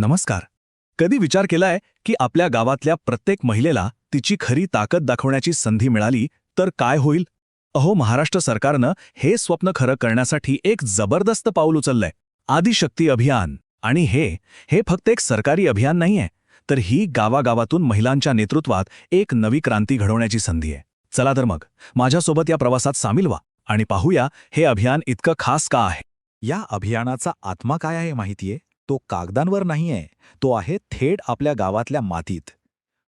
नमस्कार. कधी विचार केलाय की आपल्या गावातल्या प्रत्येक महिलेला तिची खरी ताकद दाखवण्याची संधी मिळाली तर काय होईल? अहो महाराष्ट्र सरकारनं हे स्वप्न खरं करण्यासाठी एक जबरदस्त पाऊल उचललंय. आदिशक्ती अभियान. आणि हे हे फक्त एक सरकारी अभियान नाहीये तर ही गावागावातून महिलांच्या नेतृत्वात एक नवी क्रांती घडवण्याची संधी आहे. चला तर मग माझ्यासोबत या प्रवासात सामील व्हा आणि पाहूया हे अभियान इतकं खास का आहे? या अभियानाचा आत्मा काय आहे माहितीये? तो कागदांवर नाहीये तो आहे थेट आपल्या गावातल्या मातीत.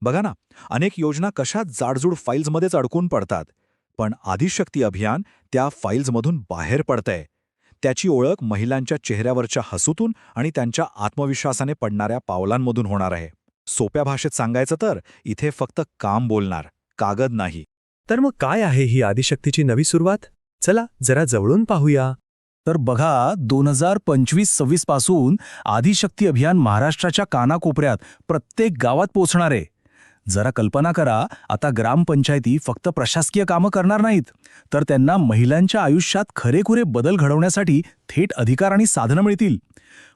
बघा ना अनेक योजना कशा जाडजूड फाईल्समध्येच अडकून पडतात पण आदिशक्ती अभियान त्या फाईल्समधून बाहेर पडतंय. त्याची ओळख महिलांच्या चेहऱ्यावरच्या हसूतून आणि त्यांच्या आत्मविश्वासाने पडणाऱ्या पावलांमधून होणार आहे. सोप्या भाषेत सांगायचं तर इथे फक्त काम बोलणार कागद नाही. तर मग काय आहे ही आदिशक्तीची नवी सुरुवात? चला जरा जवळून पाहूया. तर बघा दोन हजार पंचवीस सव्वीसपासून आदिशक्ती अभियान महाराष्ट्राच्या कानाकोपऱ्यात प्रत्येक गावात पोचणार आहे. जरा कल्पना करा आता ग्रामपंचायती फक्त प्रशासकीय कामं करणार नाहीत तर त्यांना महिलांच्या आयुष्यात खरेखुरे बदल घडवण्यासाठी थेट अधिकार आणि साधनं मिळतील.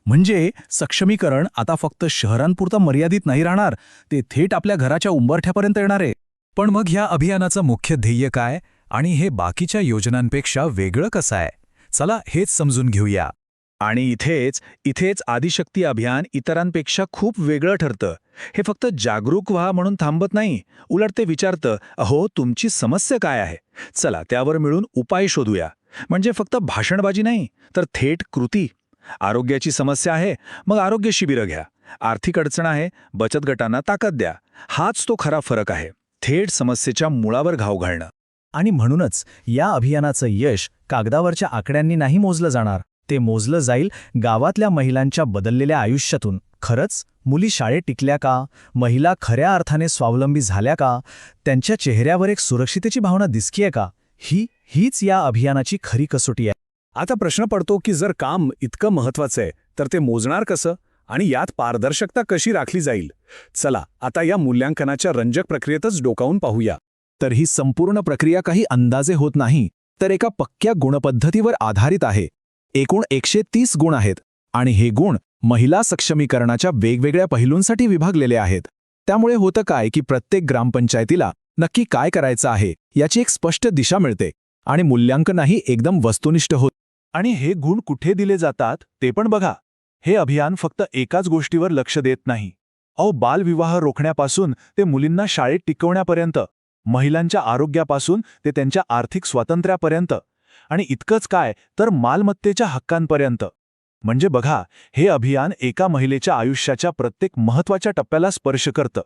म्हणजे सक्षमीकरण आता फक्त शहरांपुरतं मर्यादित नाही राहणार ते थेट आपल्या घराच्या उंबरठ्यापर्यंत येणार आहे. पण मग ह्या अभियानाचं मुख्य ध्येय काय आणि हे बाकीच्या योजनांपेक्षा वेगळं कसं आहे? चला हेच समजून घेऊया. आणि इथेच इथेच आदिशक्ती अभियान इतरांपेक्षा खूप वेगळं ठरतं. हे फक्त जागरूक व्हा म्हणून थांबत नाही. उलट ते विचारतं अहो तुमची समस्या काय आहे? चला त्यावर मिळून उपाय शोधूया. म्हणजे फक्त भाषणबाजी नाही तर थेट कृती. आरोग्याची समस्या आहे मग आरोग्य शिबिरं घ्या. आर्थिक अडचण आहे बचत गटांना ताकद द्या. हाच तो खरा फरक आहे. थेट समस्येच्या मुळावर घाव घालणं. आणि म्हणूनच या अभियानाचं यश कागदावरच्या आकड्यांनी नाही मोजलं जाणार. ते मोजलं जाईल गावातल्या महिलांच्या बदललेल्या आयुष्यातून. खरंच? मुली शाळेत टिकल्या का? महिला खऱ्या अर्थाने स्वावलंबी झाल्या का? त्यांच्या चेहऱ्यावर एक सुरक्षितेची भावना दिसकीय का? ही हीच या अभियानाची खरी कसोटी आहे. आता प्रश्न पडतो की जर काम इतकं महत्वाचं आहे तर ते मोजणार कसं? आणि यात पारदर्शकता कशी राखली जाईल? चला आता या मूल्यांकनाच्या रंजक प्रक्रियेतच डोकावून पाहूया. तर ही संपूर्ण प्रक्रिया काही अंदाजे होत नाही तर एका पक्क्या गुणपद्धतीवर आधारित आहे. एकूण एकशे तीस गुण आहेत आणि हे गुण महिला सक्षमीकरणाच्या वेगवेगळ्या पैलूंसाठी विभागलेले आहेत. त्यामुळे होतं काय की प्रत्येक ग्रामपंचायतीला नक्की काय करायचं आहे याची एक स्पष्ट दिशा मिळते आणि मूल्यांकनही एकदम वस्तुनिष्ठ होत. आणि हे गुण कुठे दिले जातात ते पण बघा. हे अभियान फक्त एकाच गोष्टीवर लक्ष देत नाही. अहो बालविवाह रोखण्यापासून ते मुलींना शाळेत टिकवण्यापर्यंत. महिलांच्या आरोग्यापासून ते त्यांच्या आर्थिक स्वातंत्र्यापर्यंत. आणि इतकंच काय तर मालमत्तेच्या हक्कांपर्यंत. म्हणजे बघा हे अभियान एका महिलेच्या आयुष्याच्या प्रत्येक महत्त्वाच्या टप्प्याला स्पर्श करतं.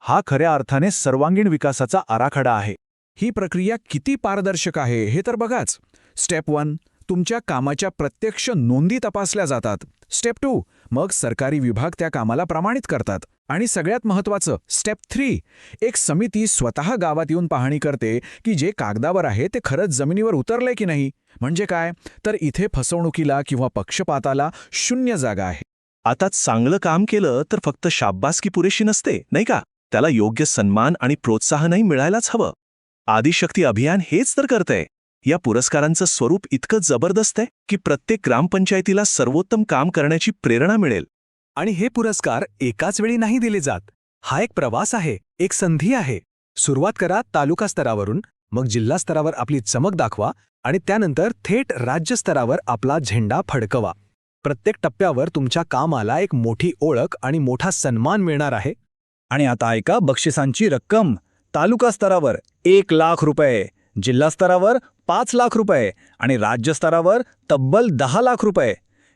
हा खऱ्या अर्थाने सर्वांगीण विकासाचा आराखडा आहे. ही प्रक्रिया किती पारदर्शक आहे हे तर बघाच. स्टेप वन तुमच्या कामाच्या प्रत्यक्ष नोंदी तपासल्या जातात. स्टेप टू मग सरकारी विभाग त्या कामाला प्रमाणित करतात. आणि सगळ्यात महत्त्वाचं स्टेप थ्री एक समिती स्वतः गावात येऊन पाहणी करते की जे कागदावर आहे ते खरंच जमिनीवर उतरलंय की नाही. म्हणजे काय? तर इथे फसवणुकीला किंवा पक्षपाताला शून्य जागा आहे. आता चांगलं काम केलं तर फक्त शाब्बासकी पुरेशी नसते नाही का? त्याला योग्य सन्मान आणि प्रोत्साहनही मिळायलाच हवं. आदिशक्ती अभियान हेच तर करतंय. या पुरस्कारांचं स्वरूप इतकं जबरदस्त आहे की प्रत्येक ग्रामपंचायतीला सर्वोत्तम काम करण्याची प्रेरणा मिळेल. आणि हे पुरस्कार एकाच वेळी नाही दिले जात. हा एक प्रवास आहे एक संधी आहे. सुरुवात करा तालुका स्तरावरून मग जिल्हा स्तरावर आपली चमक दाखवा आणि त्यानंतर थेट राज्य स्तरावर आपला झेंडा फडकवा. प्रत्येक टप्प्यावर तुमच्या कामाला एक मोठी ओळख आणि मोठा सन्मान मिळणार आहे. आणि आता ऐका बक्षिसांची रक्कम. तालुका स्तरावर एक लाख रुपये जिल्हा स्तरावर पाच लाख रुपये आणि राज्य स्तरावर तब्बल दहा लाख रुपये.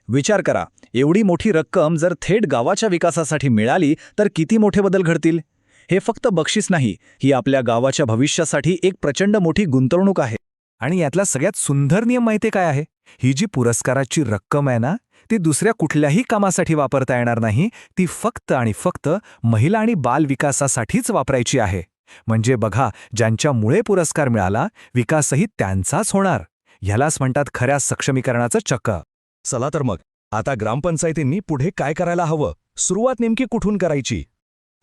विचार करा एवढी मोठी रक्कम जर थेट गावाच्या विकासासाठी मिळाली तर किती मोठे बदल घडतील? हे फक्त बक्षीस नाही ही आपल्या गावाच्या भविष्यासाठी एक प्रचंड मोठी गुंतवणूक आहे. आणि यातला सगळ्यात सुंदर नियम माहिती काय आहे? ही जी पुरस्काराची रक्कम आहे ना ती दुसऱ्या कुठल्याही कामासाठी वापरता येणार नाही ती फक्त आणि फक्त महिला आणि बाल विकासासाठीच वापरायची आहे. म्हणजे बघा ज्यांच्यामुळे पुरस्कार मिळाला विकासही त्यांचाच होणार. ह्यालाच म्हणतात खऱ्या सक्षमीकरणाचं चक्क. चला तर मग. आता ग्रामपंचायतींनी पुढे काय करायला हवं? सुरुवात नेमकी कुठून करायची?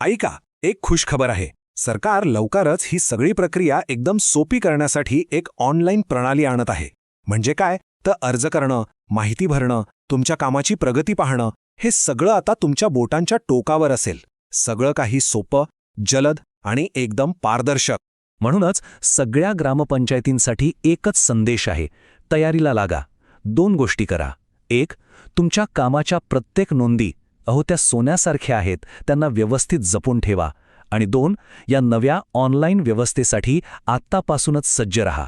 ऐका एक खुश खबर आहे. सरकार लवकरच ही सगळी प्रक्रिया एकदम सोपी करण्यासाठी एक ऑनलाईन प्रणाली आणत आहे. म्हणजे काय? तर अर्ज करणं माहिती भरणं तुमच्या कामाची प्रगती पाहणं हे सगळं आता तुमच्या बोटांच्या टोकावर असेल. सगळं काही सोपं जलद आणि एकदम पारदर्शक. म्हणूनच सगळ्या ग्रामपंचायतींसाठी एकच संदेश आहे. तयारीला लागा. दोन गोष्टी करा. एक तुमच्या कामाच्या प्रत्येक नोंदी अहो त्या सोन्यासारख्या आहेत त्यांना व्यवस्थित जपून ठेवा. आणि दोन या नव्या ऑनलाईन व्यवस्थेसाठी आत्तापासूनच सज्ज रहा.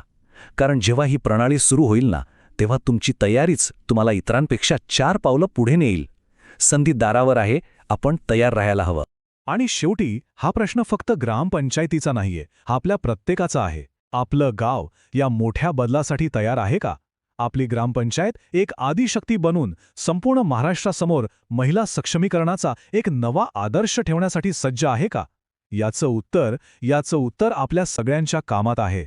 कारण जेव्हा ही प्रणाली सुरू होईल ना तेव्हा तुमची तयारीच तुम्हाला इतरांपेक्षा चार पावलं पुढे नेईल. संधी दारावर आहे आपण तयार राहायला हवं. आणि शेवटी हा प्रश्न फक्त ग्रामपंचायतीचा नाहीये हा आपल्या प्रत्येकाचा आहे. आपलं गाव या मोठ्या बदलासाठी तयार आहे का? आपली ग्रामपंचायत एक आदिशक्ती बनून संपूर्ण महाराष्ट्रासमोर महिला सक्षमीकरणाचा एक नवा आदर्श ठेवण्यासाठी सज्ज आहे का? याचं उत्तर याचं उत्तर आपल्या सगळ्यांच्या कामात आहे.